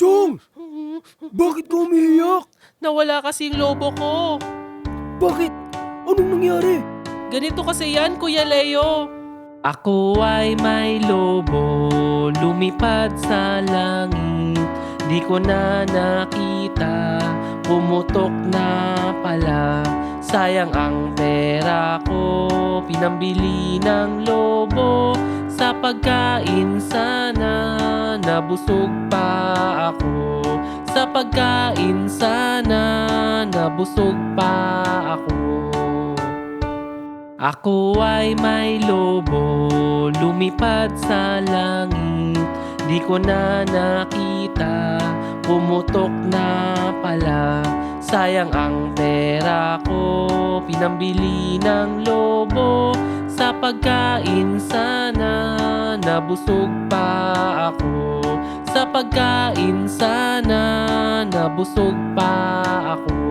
Chong! Bakit ka umiiyak? Nawala kasi yung lobo ko. Bakit? Anong nangyari? Ganito kasi yan, Kuya Leo. Ako ay may lobo, lumipad sa langit. Di ko na nakita, pumutok na pala. Sayang ang pera ko, pinambili ng lobo. Sa pagkain sana, nabusog pa ako. Sa pagkain sana, nabusog pa ako. Ako ay may lobo, lumipad sa langit. Di ko na nakita, pumutok na pala. Sayang ang pera ko, pinambili ng lobo. Sa pagkain sana, nabusog pa ako. Pagkain sana, nabusog pa ako.